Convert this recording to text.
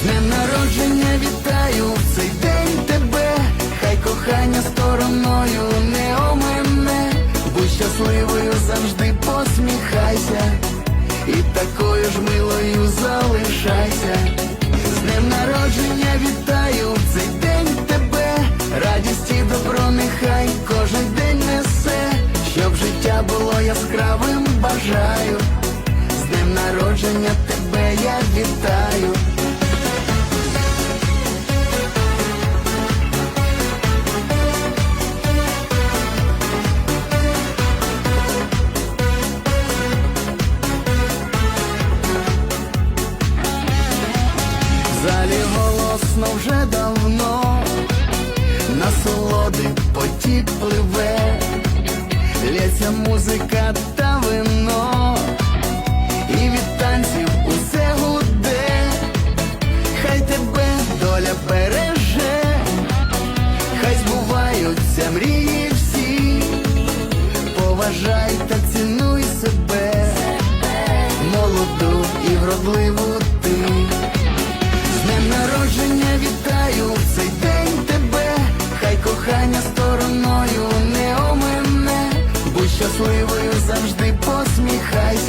З днем народження вітаю в цей день тебе, хай кохання стороною не омене, будь щасливою завжди посміхайся, і такою ж милою залишайся. З днем народження вітаю в цей день тебе, радість і добро нехай кожен день несе, щоб життя було яскравим, бажаю. З днем народження тебе я вітаю. Залі голосно вже давно, насолоди потік пливе, лється музика та вино, і від танців усе гуде, хай тебе доля береже, хай збуваються мрії всі, поважай та цінуй себе, молоду і вродливу кохання стороною не омене, будь щасливою завжди посміхайся.